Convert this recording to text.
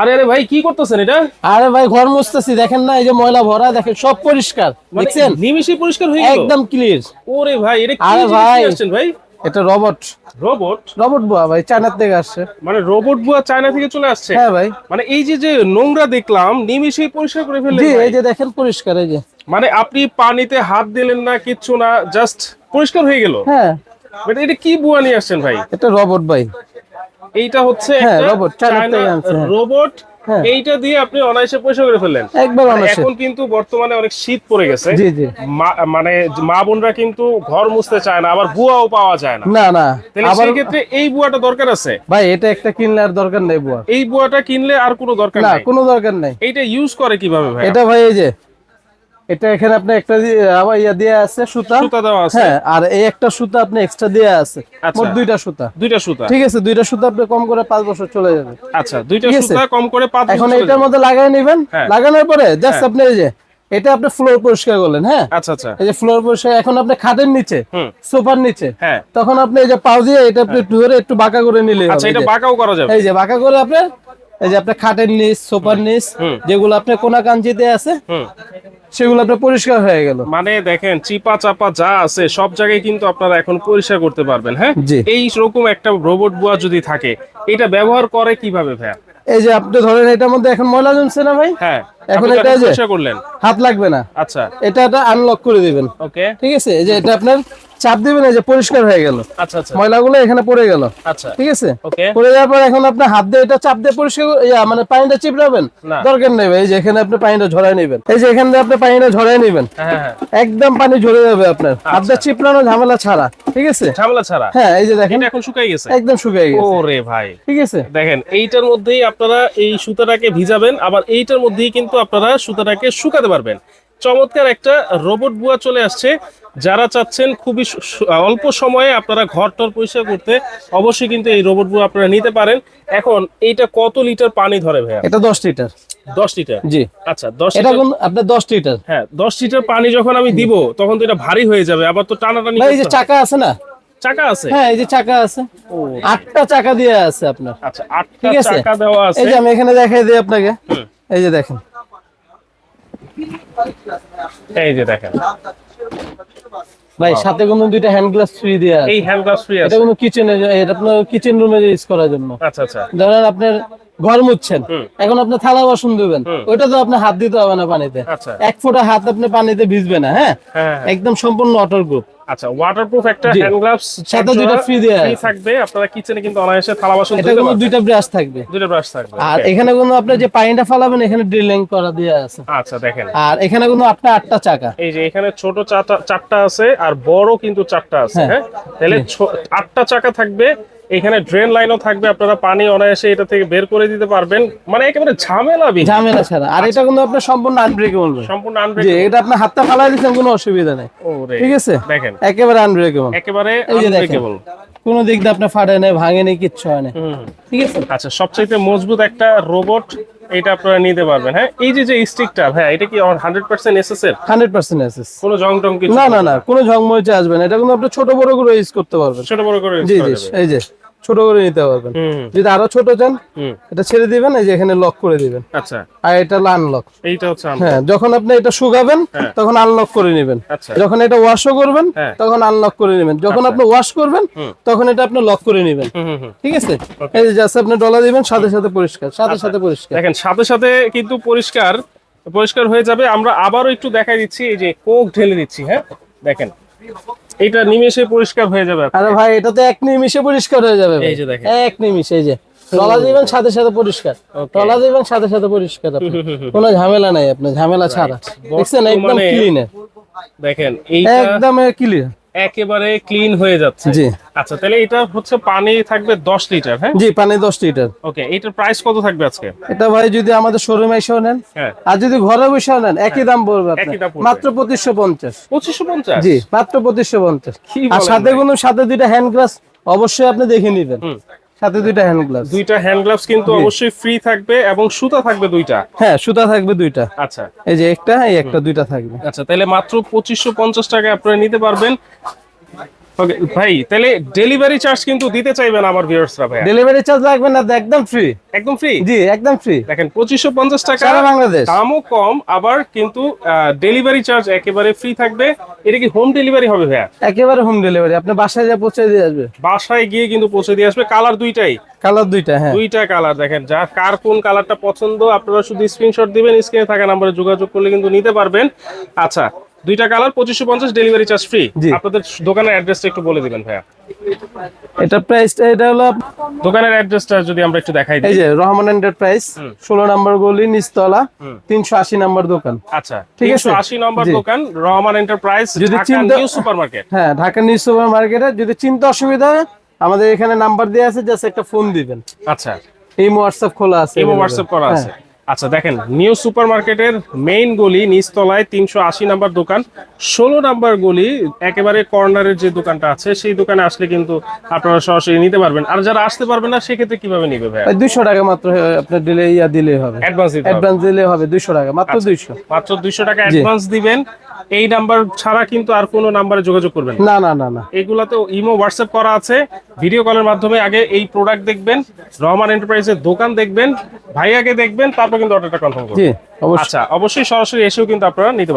আরে আরে ভাই কি করতেছেন এটা? আরে ভাই ঘর মুছতেছি দেখেন না এই যে ময়লা ভরা দেখেন সব পরিষ্কার মানে দেখছেন? নিমিষে পরিষ্কার হয়ে গেল? একদম ক্লিয়ার ওরে ভাই এটা কি আরে ভাই। ভাই? এটা রবট রোবট রবট বুয়া ভাই থেকে আসছে। মানে রোবট বুয়া চায়না থেকে চলে আসছে? হ্যাঁ ভাই। মানে এই যে যে নোংরা দেখলাম নিমিষেই পরিষ্কার করে ফেললেন জি এই যে দেখেন পরিষ্কার এই যে। মানে আপনি পানিতে হাত দিলেন না কিচ্ছু না জাস্ট পরিষ্কার হয়ে গেল? হ্যাঁ। বাট এটা কি বুয়া নিয়ে আসছেন ভাই? এটা রবট ভাই। এইটা হচ্ছে হ্যাঁ, আনছে, হ্যাঁ। রোবট হ্যাঁ। এইটা দিয়ে আপনি অনায়াসে পরিষ্কার করে ফেললেন। একবার এখন কিন্তু বর্তমানে অনেক শীত পড়ে গেছে। জি জি। মা- মানে মা বোনরা কিন্তু ঘর মুছতে চায় না আবার বুয়াও পাওয়া যায় না। না না। আবার সেই ক্ষেত্রে এই বুয়াটা দরকার আছে? ভাই এটা একটা কিনলে আর দরকার নেই বুয়া। এই বুয়াটা কিনলে আর কোনো দরকার না নাই? কোনো দরকার নেই। এইটা ইউজ করে কীভাবে ভাই এটা ভাই এই যে এটা এখানে আপনি একটা ইয়া দিয়ে আছে সুতা। সুতা দেওয়া আছে। হ্যাঁ আর এই একটা সুতা আপনি এক্সট্রা দিয়ে আছে। আচ্ছা। মোট দুইটা সুতা। দুইটা সুতা। ঠিক আছে দুইটা সুতা আপনি কম করে পাঁচ বছর চলে যাবে। আচ্ছা দুইটা সুতা কম করে পাঁচ বছর এখন এটার মধ্যে লাগাই নেবেন। হ্যাঁ। লাগানোর পরে জাস্ট আপনি এই যে এটা আপনি ফ্লোর পরিষ্কার করলেন হ্যাঁ? আচ্ছা আচ্ছা। এই যে ফ্লোর পরিষ্কার এখন আপনি খাটের নিচে সোফার নিচে হ্যাঁ। তখন আপনি এই যে পাও দিয়ে এটা আপনি ধরে একটু বাঁকা করে নিলে আচ্ছা এটা বাঁকাও করা যাবে। এই যে বাঁকা করে আপনার এই যে আপনার খাটের নিচ সোফার নিচ যেগুলো আপনার কোনা কাঞ্চিতে আছে সেগুলো আপনার পরিষ্কার হয়ে গেল। মানে দেখেন চিপা চাপা যা আছে সব জায়গায় কিন্তু আপনারা এখন পরিষ্কার করতে পারবেন হ্যাঁ। এই রকম একটা রোবট বুয়া যদি থাকে এটা ব্যবহার করে কীভাবে ভাইয়া? এই যে আপনি ধরেন এটার মধ্যে এখন ময়লা জমছে না ভাই? হ্যাঁ। এখন এটা যে- পরিষ্কার করলেন। হাত লাগবে না। আচ্ছা। এটা এটা আনলক করে দিবেন। ওকে ঠিক আছে? এই যে এটা আপনার চাপ দিবেন এই যে পরিষ্কার হয়ে গেল। আচ্ছা আচ্ছা। ময়লাগুলো এখানে পড়ে গেল। আচ্ছা। ঠিক আছে? পড়ে যাওয়ার পর এখন আপনি হাত দিয়ে এটা চাপ দিয়ে পরিষ্কার মানে পানিটা চিপড়াবেন? দরকার নেই ভাই। এই যে এখানে আপনি পানিটা ঝরাই নেবেন। এই যে এখান আপনি পানিটা ঝরাই নেবেন। হ্যাঁ হ্যাঁ একদম পানি ঝরে যাবে আপনার। হাত দিয়ে চিপড়ানো ঝামেলা ছাড়া। ঠিক আছে? ঝামেলা ছাড়া? হ্যাঁ এই যে দেখেন। এখন শুকাই গেছে? একদম শুকিয়ে গেছে। ওরে ভাই। ঠিক আছে? দেখেন এইটার মধ্যেই আপনারা এই সুতাটাকে ভিজাবেন আবার এইটার মধ্যেই কিন্তু আপনারা সুতাটাকে শুকাতে পারবেন। চমৎকার একটা রোবট বুয়া চলে আসছে। যারা চাচ্ছেন খুবই অল্প সময়ে আপনারা ঘর টর পরিষ্কার করতে অবশ্যই কিন্তু এই রোবট বুয়া আপনারা নিতে পারেন। এখন এইটা কত লিটার পানি ধরে ভাইয়া? এটা দশ লিটার। দশ লিটার? জি। আচ্ছা দশ এটা লিটার। কোন আপনার দশ লিটার। হ্যাঁ দশ লিটার পানি যখন আমি দিব তখন তো এটা ভারী হয়ে যাবে আবার তো টানাটানি ভাই এই যে চাকা আছে না? চাকা আছে? হ্যাঁ এই যে চাকা আছে। আটটা চাকা দিয়ে আছে আপনার। আচ্ছা আটটা চাকা দেওয়া আছে এই যে আমি এখানে দেখাই দিই আপনাকে। এই যে দেখেন। এই যে দেখেন। ভাই সাথে কোনো দুইটা হ্যান্ড গ্লাস ফ্রি দেয়া এই হ্যান্ড গ্লাস ফ্রি আছে এটা কোন কোনো কিচেনে এটা আপনার কিচেন রুমে ইউজ করার জন্য। আচ্ছা আচ্ছা। ধরেন আপনার ঘর মুছছেন। হুম। এখন আপনি থালা বাসন ধুবেন। ওইটা তো আপনি হাত দিতে হবে না পানিতে। আচ্ছা। এক ফোঁটা হাত আপনি পানিতে ভিজবে না হ্যাঁ? হ্যাঁ হ্যাঁ। একদম সম্পূর্ণ ওয়াটার গ্রুপ আচ্ছা ওয়াটারপ্রুফ একটা হ্যান্ড গ্লাভস সাথে দুইটা free দেয়া আছে। থাকবে। আপনারা কিচেনে কিন্তু অনায়াসে থালা বাসন এটা কোনো দুইটা ব্রাশ থাকবে। দুইটা ব্রাশ থাকবে আর এখানে কোনো আপনার যে পানিটা ফালাবেন এখানে ড্রিলিং করা দিয়ে আছে। আচ্ছা দেখেন। আর এখানে কোনো আপনার আটটা চাকা। এই যে এখানে ছোট চারটা চারটা আছে আর বড় কিন্তু চারটা আছে হ্যাঁ। হ্যাঁ? তাহলে আটটা চাকা থাকবে এখানে ড্রেন লাইনও থাকবে আপনারা পানি অনায়াসে এটা থেকে বের করে দিতে পারবেন। মানে একেবারে ঝামেলা বি ঝামেলা ছাড়া। আর এটা কিন্তু আপনার সম্পূর্ণ আনব্রেকেবল সম্পূর্ণ যে এটা আপনি হাতটা ফালাই দিচ্ছেন কোনো অসুবিধা নেই। ঠিক আছে? দেখেন। একেবারে আনব্রেকেবল একেবারে আনব্রেকেবল কোনো দিক দিয়ে আপনি ফাটে নাই ভাঙে না কিচ্ছু হয় না ঠিক আছে? আচ্ছা সবচেয়ে মজবুত একটা রোবট এটা আপনারা নিতে পারবেন হ্যাঁ? এই যে যে স্টিকটা হ্যাঁ এটা কি হান্ড্রেড পার্সেন্ট এসএস এর? 100% এসএস কোনো জং টং কিছু না না না কোনো ঝংমরিচে আসবে না। এটা কিন্তু আপনি ছোট বড় করে ইউজ করতে পারবেন। ছোট বড় করে জি জি। এই যে। ছোট করে নিতে পারবেন। যদি আরও ছোট চান এটা ছেড়ে দিবেন এই যে এখানে লক করে দিবেন। আচ্ছা। আর এটা আনলক এইটা হচ্ছে হ্যাঁ যখন আপনি এটা শুকাবেন হ্যাঁ। তখন আনলক করে নেবেন। আচ্ছা। যখন এটা ওয়াশও করবেন হ্যাঁ। তখন আনলক করে নেবেন। যখন আপনি ওয়াশ করবেন তখন এটা আপনি লক করে নেবেন। ঠিক আছে? এই যে জাস্ট আপনি ডলা দিবেন সাথে সাথে পরিষ্কার সাথে সাথে পরিষ্কার। দেখেন সাথে সাথে কিন্তু পরিষ্কার পরিষ্কার হয়ে যাবে। আমরা আবারও একটু দেখাই দিচ্ছি এই যে কোক ঢেলে দিচ্ছি হ্যাঁ? দেখেন। এটা নিমেষে পরিষ্কার হয়ে যাবে আরে ভাই এটা তো এক নিমিষে পরিষ্কার হয়ে যাবে। এই যে দেখেন। এক নিমিষে এই যে। টলা দিবেন সাথে সাথে পরিষ্কার। টলা দিবেন সাথে সাথে পরিষ্কার আপনি। কোনো ঝামেলা নাই আপনি ঝামেলা ছাড়া। দেখছেন? একদম ক্লিন দেখেন এইটা একদম ক্লিয়ার একেবারে ক্লিন হয়ে যাচ্ছে। জি। আচ্ছা তাহলে এটা হচ্ছে পানি থাকবে দশ লিটার হ্যাঁ? জি পানি দশ লিটার। ওকে এটার প্রাইস কত থাকবে আজকে? এটা ভাই যদি আমাদের শোরুমে এসেও নেন হ্যাঁ। আর যদি ঘরে বসেও নেন একই দাম পড়বে মাত্র পঁচিশশো পঞ্চাশ। পঁচিশশো পঞ্চাশ? জি মাত্র পঁচিশশো পঞ্চাশ। কি আর বলেন সাথে? কোনো সাথে দুইটা হ্যান্ড গ্লাস অবশ্যই আপনি দেখে নিবেন। সাথে দুইটা হ্যান্ড গ্লাভস দুইটা হ্যান্ড গ্লাভস কিন্তু অবশ্যই ফ্রি থাকবে এবং সুতা থাকবে দুইটা? হ্যাঁ সুতা থাকবে দুইটা। আচ্ছা। এই যে একটা এই একটা দুইটা থাকবে। আচ্ছা তাহলে মাত্র পঁচিশশো পঞ্চাশ টাকায় আপনারা নিতে পারবেন। ওকে ভাই তাহলে ডেলিভারি চার্জ কিন্তু দিতে চাইবেন আমার ভিউয়ার্সরা ভাই ডেলিভারি চার্জ লাগবে না একদম ফ্রি একদম ফ্রি জি একদম ফ্রি দেখেন পঁচিশশো পঞ্চাশ টাকা সারা বাংলাদেশ। দামও কম আবার কিন্তু ডেলিভারি চার্জ একেবারে ফ্রি থাকবে। এটা কি হোম ডেলিভারি হবে ভাইয়া? একেবারে হোম ডেলিভারি আপনি বাসায় যা পৌঁছে দিয়ে আসবে। বাসায় গিয়ে কিন্তু পৌঁছে দিয়ে আসবে। কালার দুইটাই। কালার দুইটা হ্যাঁ। দুইটা কালার দেখেন যা কার কোন কালারটা পছন্দ আপনারা শুধু স্ক্রিনশট দিবেন স্ক্রিনে থাকা নাম্বারে যোগাযোগ করলে কিন্তু নিতে পারবেন। আচ্ছা দুইটা কালার পঁচিশশো পঞ্চাশ ডেলিভারি চার্জ ফ্রি। আপনাদের দোকানের অ্যাড্রেসটা একটু বলে দিবেন ভাইয়া। এটা প্রাইসটা এটা হলো দোকানের অ্যাড্রেসটা যদি আমরা একটু দেখাই এই যে রহমান এন্টারপ্রাইজ ষোলো নম্বর গলি নিচতলা তিনশো আশি নম্বর দোকান। আচ্ছা ঠিক আছে? আছে আশি নম্বর দোকান রহমান এন্টারপ্রাইজ যদি ঢাকা চিন্তা- নিউ সুপার মার্কেট হ্যাঁ ঢাকা নিউ সুপার মার্কেটে যদি চিন্তা অসুবিধা হয় আমাদের এখানে নাম্বার দেওয়া আছে জাস্ট একটা ফোন দিবেন। আচ্ছা। এই হোয়াটসঅ্যাপ খোলা আছে। ইমো হোয়াটসঅ্যাপ করা আছে। আচ্ছা দেখেন নিউ সুপার মার্কেটের মেইন গলি নিচতলায় তিনশো আশি নাম্বার দোকান ষোলো নাম্বার গলি একেবারে কর্নারের যে দোকানটা আছে সেই দোকানে আসলে কিন্তু আপনারা সরাসরি নিতে পারবেন। আর যারা আসতে পারবেন না সেক্ষেত্রে কীভাবে নিবে ভাই দুইশো টাকা মাত্র আপনার দিলে ইয়া দিলে হবে। অ্যাডভান্স অ্যাডভান্স দিলে হবে দুইশো টাকা মাত্র দুইশো। মাত্র দুইশো টাকা অ্যাডভান্স দিবেন। এই নাম্বার ছাড়া কিন্তু আর কোনো নাম্বারে যোগাযোগ করবেন না। না না না এগুলাতে ইমো হোয়াটসঅ্যাপ করা আছে। ভিডিও কলের মাধ্যমে আগে এই প্রোডাক্ট দেখবেন রহমান এন্টারপ্রাইজের দোকান দেখবেন ভাইয়াকে দেখবেন তারপর কিন্তু অর্ডারটা কনফার্ম করবেন। আচ্ছা অবশ্যই সরাসরি এসেও কিন্তু আপনারা নিতে পারবেন।